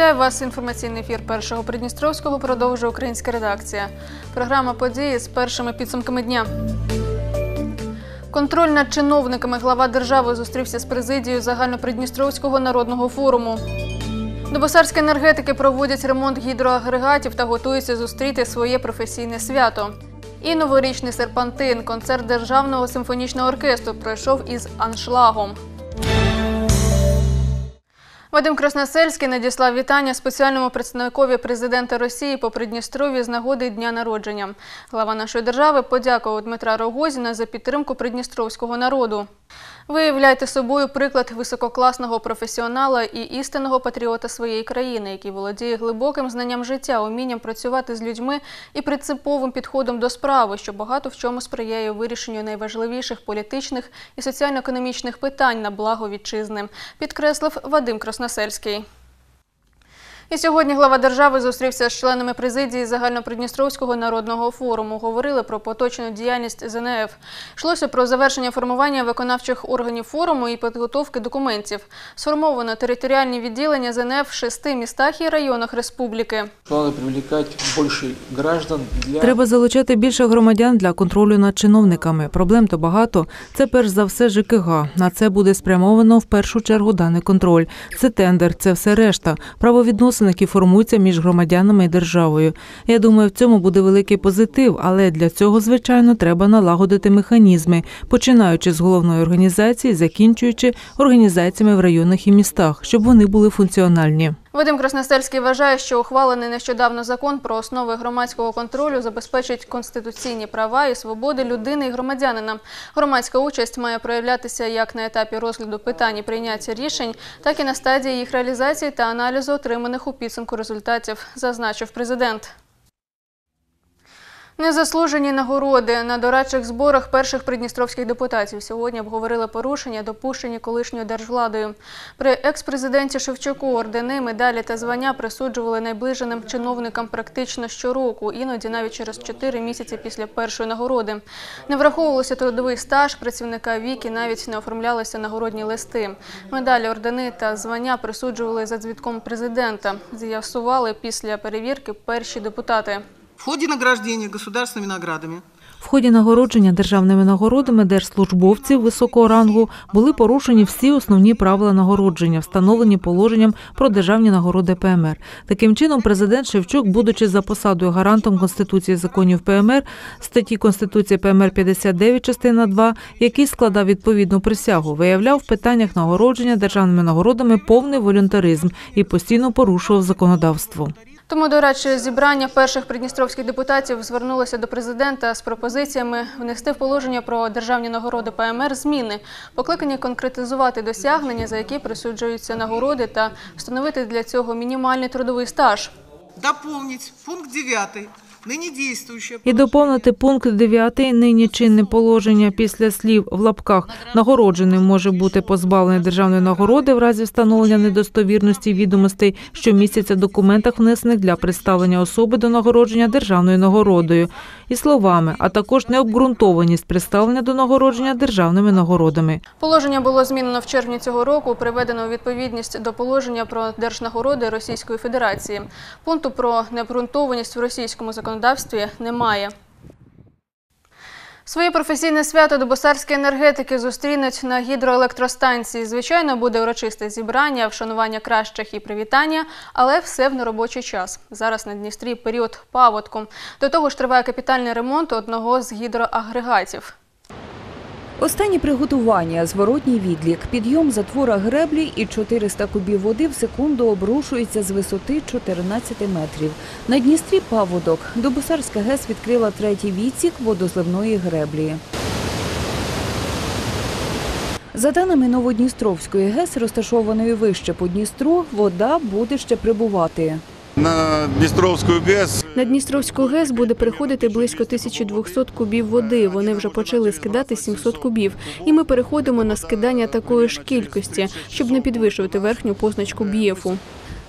Вітаю вас. Інформаційний ефір першого Придністровського продовжує українська редакція. Програма події з першими підсумками дня. Контроль над чиновниками глава держави зустрівся з президією загальнопридністровського народного форуму. Добосарські енергетики проводять ремонт гідроагрегатів та готуються зустріти своє професійне свято. І новорічний серпантин. Концерт державного симфонічного оркестру пройшов із аншлагом. Вадим Красносельський надіслав вітання спеціальному представникові президента Росії по Придністров'ю з нагоди дня народження. Глава нашої держави подякував Дмитра Рогозіна за підтримку придністровського народу. Виявляйте собою приклад висококласного професіонала і істинного патріота своєї країни, який володіє глибоким знанням життя, умінням працювати з людьми і принциповим підходом до справи, що багато в чому сприяє вирішенню найважливіших політичних і соціально-економічних питань на благо вітчизни, підкреслив Вадим Красносельський. І сьогодні глава держави зустрівся з членами президії Загальнопридністровського народного форуму. Говорили про поточну діяльність ЗНФ. Йшлося про завершення формування виконавчих органів форуму і підготовки документів. Сформовано територіальні відділення ЗНФ в шести містах і районах республіки. Надо привлекать больше граждан для Треба залучати більше громадян для контролю над чиновниками. Проблем то багато. Це перш за все ЖКГ. На це буде спрямовано в першу чергу даний контроль. Це тендер, це все решта. Правовідносини, які формуються між громадянами і державою. Я думаю, в цьому буде великий позитив, але для цього, звичайно, треба налагодити механізми, починаючи з головної організації, закінчуючи організаціями в районах і містах, щоб вони були функціональні. Вадим Красносельський вважає, що ухвалений нещодавно закон про основи громадського контролю забезпечить конституційні права і свободи людини і громадянина. Громадська участь має проявлятися як на етапі розгляду питань і прийняття рішень, так і на стадії їх реалізації та аналізу отриманих у підсумку результатів, зазначив президент. Незаслужені нагороди на дорадчих зборах перших придністровських депутатів сьогодні обговорили порушення, допущені колишньою держвладою. При екс-президенті Шевчуку ордени, медалі та звання присуджували найближеним чиновникам практично щороку, іноді навіть через 4 місяці після першої нагороди. Не враховувалося трудовий стаж працівника віки, навіть не оформлялися нагородні листи. Медалі, ордени та звання присуджували за дзвітком президента. З'ясували після перевірки перші депутати. В ходе награждения государственными наградами В ході нагородження державними нагородами держслужбовців високого рангу були порушені всі основні правила нагородження, встановлені положенням про державні нагороди ПМР. Таким чином, президент Шевчук, будучи за посадою гарантом Конституції законів ПМР, статті Конституції ПМР 59, частина 2, який складав відповідну присягу, виявляв в питаннях нагородження державними нагородами повний волюнтаризм і постійно порушував законодавство. Тому до речі, зібрання перших придністровських депутатів звернулося до президента з пропозиціями внести в положення про державні нагороди ПМР зміни, покликані конкретизувати досягнення, за які присуджуються нагороди, та встановити для цього мінімальний трудовий стаж. дополнить пункт 9 ныне действующее І доповнити пункт 9 нині чинне положення після слів в лапках нагородженим може бути позбавлений державної нагороди в разі встановлення недостовірності відомостей, що містяться в документах, внесених для представлення особи до нагородження державною нагородою, і словами, а також необґрунтованість представлення до нагородження державними нагородами. Положення було змінено в червні цього року, приведено у відповідність до положення про держнагороди Російської Федерації. Пункту про необґрунтованість в російському законодавстві немає. Своє професійне свято добосарські енергетики зустрінуть на гідроелектростанції. Звичайно, буде урочисте зібрання, вшанування кращих і привітання, але все в неробочий час. Зараз на Дністрі період паводку. До того ж триває капітальний ремонт одного з гідроагрегатів. Останні приготування, зворотній відлік, підйом затвора греблі і 400 кубів води в секунду обрушується з висоти 14 метрів. На Дністрі паводок. Добосарська ГЕС відкрила третій відсік водозливної греблі. За даними Новодністровської ГЕС, розташованої вище по Дністру, вода буде ще прибувати. На Дністровську ГЕС На Дністровську ГЕС буде приходити близько 1200 кубів води. Вони вже почали скидати 700 кубів. І ми переходимо на скидання такої ж кількості, щоб не підвищувати верхню позначку б'єфу.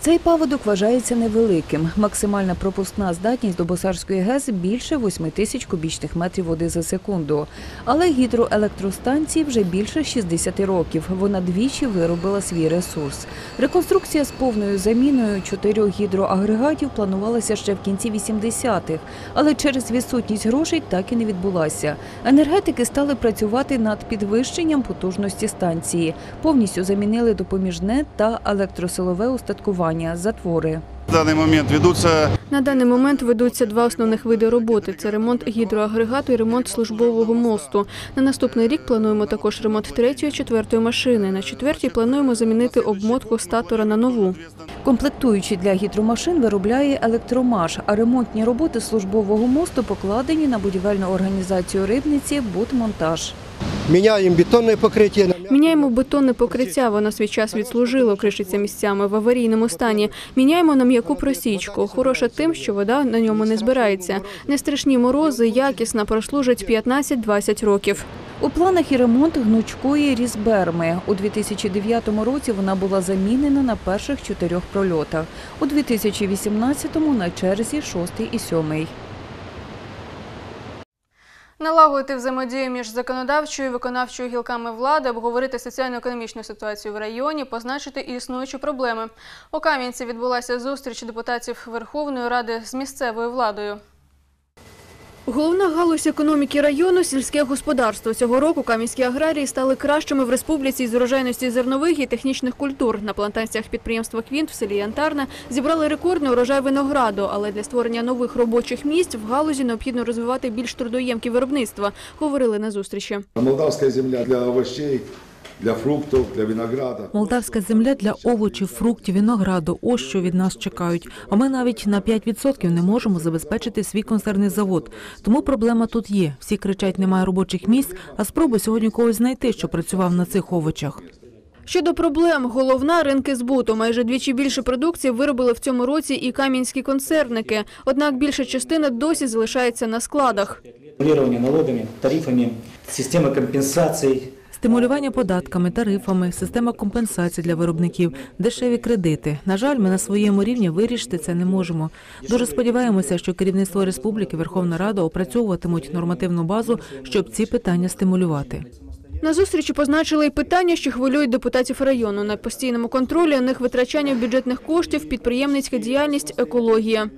Цей паводок вважається невеликим. Максимальна пропускна здатність до Босарської ГЕС більше 8 тисяч кубічних метрів води за секунду. Але гідроелектростанції вже більше 60 років. Вона двічі виробила свій ресурс. Реконструкція з повною заміною чотирьох гідроагрегатів планувалася ще в кінці 80-х, але через відсутність грошей так і не відбулася. Енергетики стали працювати над підвищенням потужності станції. Повністю замінили допоміжне та електросилове устаткування затвори. В даний момент ведуться На даний момент ведуться два основних види роботи: це ремонт гідроагрегату і ремонт службового мосту. На наступний рік плануємо також ремонт третьої, четвертої машини. На четвертій плануємо замінити обмотку статора на нову. Комплектуючі для гідромашин виробляє електромаш, а ремонтні роботи службового мосту покладені на будівельну організацію рибниці «Будмонтаж». Міняємо бетонне покриття на Міняємо бетонне покриття. Воно свій час відслужило, кришиться місцями в аварійному стані. Міняємо на м'яку просічку. Хороша тим, що вода на ньому не збирається. Не страшні морози, якісна, прослужить 15-20 років. У планах і ремонт гнучкої різберми. У 2009 році вона була замінена на перших чотирьох прольотах. У 2018-му на черзі шостий і сьомий. Налагодити взаємодію між законодавчою і виконавчою гілками влади, обговорити соціально-економічну ситуацію в районі, позначити і існуючі проблеми. У Кам'янці відбулася зустріч депутатів Верховної Ради з місцевою владою. Головна галузь економіки району сільське господарство. Цього року кам'янські аграрії стали кращими в республіці з урожайності зернових і технічних культур. На плантаціях підприємства Квінт в селі Янтарна зібрали рекордний урожай винограду, але для створення нових робочих місць в галузі необхідно розвивати більш трудоємкі виробництва, говорили на зустрічі. Молдавська земля для овощей, для фруктів, для винограда. Молдавська земля для овочів, фруктів, винограду. Ось що від нас чекають. А ми навіть на 5% не можемо забезпечити свій консервний завод. Тому проблема тут є. Всі кричать, немає робочих місць. А спробуй сьогодні когось знайти, що працював на цих овочах. Щодо проблем, головна ринки збуту. Майже двічі більше продукції виробили в цьому році і кам'янські концерники. Однак більша частина досі залишається на складах. регулирование налогами, тарифами, система компенсаций. Стимулювання податками, тарифами, система компенсацій для виробників, дешеві кредити. На жаль, ми на своєму рівні вирішити це не можемо. Дуже сподіваємося, що керівництво республіки, Верховна Рада опрацьовуватимуть нормативну базу, щоб ці питання стимулювати. На зустрічі позначили і питання, що хвилюють депутатів району. На постійному контролі них витрачання бюджетних коштів, підприємницька діяльність, екологія.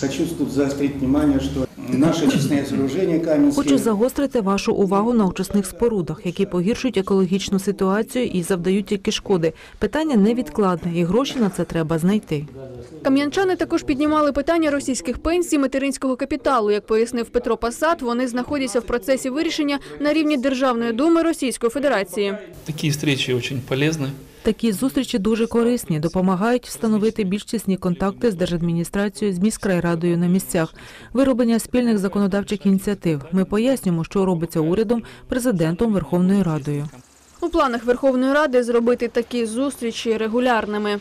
Хочу тут заострить внимание, что наши очистные сооружения каменские... Хочу загострити вашу увагу на очисних спорудах, які погіршують екологічну ситуацію і завдають тільки шкоди. Питання невідкладне, і гроші на це треба знайти. Кам'янчани також піднімали питання російських пенсій материнського капіталу. Як пояснив Петро Пасат, вони знаходяться в процесі вирішення на рівні Державної думи Російської Федерації. Такие встречи очень полезны. Такі зустрічі дуже корисні, допомагають встановити більш тісні контакти з держадміністрацією, з міськрайрадою на місцях, вироблення спільних законодавчих ініціатив. Ми пояснюємо, що робиться урядом, президентом, Верховною Радою. У планах Верховної Ради зробити такі зустрічі регулярними.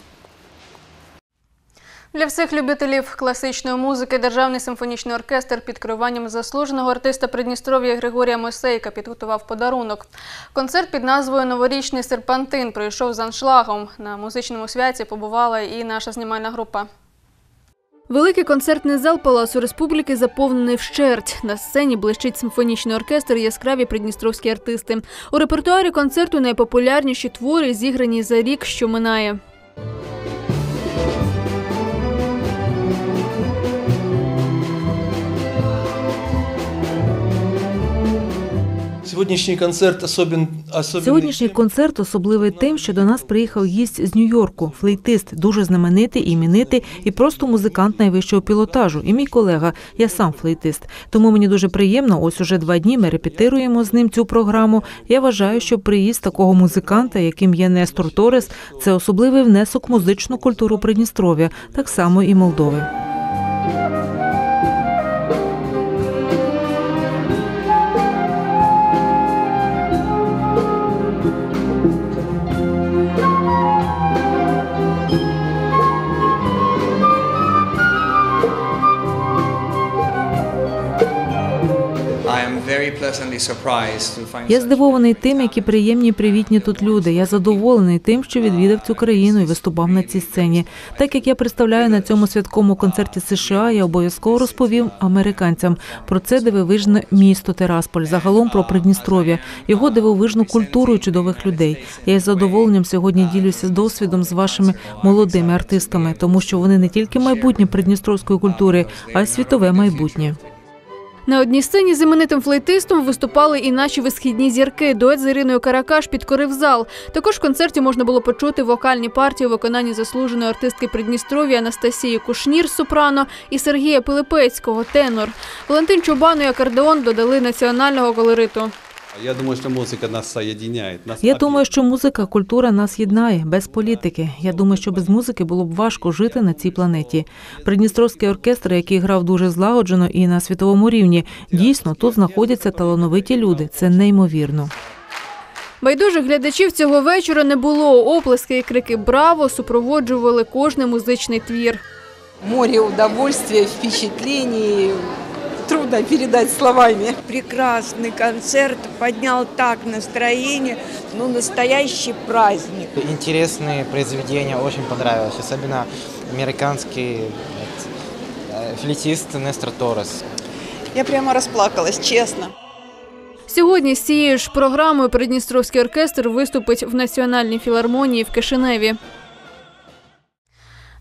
Для всіх любителів класичної музики Державний симфонічний оркестр під керуванням заслуженого артиста Придністров'я Григорія Мосейка підготував подарунок. Концерт під назвою Новорічний серпантин пройшов з аншлагом. На музичному святі побувала і наша знімальна група. Великий концертний зал Палацу Республіки заповнений вщерть. На сцені блищить симфонічний оркестр і яскраві придністровські артисти. У репертуарі концерту найпопулярніші твори, зіграні за рік, що минає. Сегодняшний концерт особен, особенный. Сьогоднішній концерт особливий тим, що до нас приїхав гість з Нью-Йорку, флейтист, дуже знаменитий, іменитий і просто музикант найвищого пілотажу. І мій колега, я сам флейтист. Тому мені дуже приємно. Ось уже два дні ми репетируємо з ним цю програму. Я вважаю, що приїзд такого музиканта, яким є Нестор Торес, це особливий внесок в музичну культуру Придністров'я, так само і Молдови. Я здивований тим, які приємні, привітні тут люди. Я задоволений тим, що відвідав цю країну і виступав на цій сцені. Так як я представляю на цьому святковому концерті США, я обов'язково розповім американцям про це дивовижне місто Терасполь, загалом про Придністров'я, його дивовижну культуру і чудових людей. Я із задоволенням сьогодні ділюся досвідом з вашими молодими артистами, тому що вони не тільки майбутнє придністровської культури, а й світове майбутнє. На одній сцені з іменитим флейтистом виступали і наші висхідні зірки. Дует з Іриною Каракаш підкорив зал. Також в концерті можна було почути вокальні партії у виконанні заслуженої артистки Придністров'я Анастасії Кушнір сопрано і Сергія Пилипецького тенор. Валентин Чубану і акордеон додали національного колориту. Я думаю, что музыка нас соединяет. Нас Я думаю, що музика, культура нас єднає без політики. Я думаю, що без музики було б важко жити на цій планеті. Придністровський оркестр, який грав дуже злагоджено і на світовому рівні, дійсно тут знаходяться талановиті люди. Це неймовірно. Байдужих глядачів цього вечора не було. Оплески і крики Браво супроводжували кожний музичний твір. Море удовольствия, впечатлений. Трудно передать словами. Прекрасный концерт, поднял так настроение, ну настоящий праздник. Интересные произведения, очень понравилось, особенно американский э, флейтист Нестор Торрес. Я прямо расплакалась, честно. Сьогодні з цією ж програмою Придністровський оркестр виступить в Національній філармонії в Кишиневі.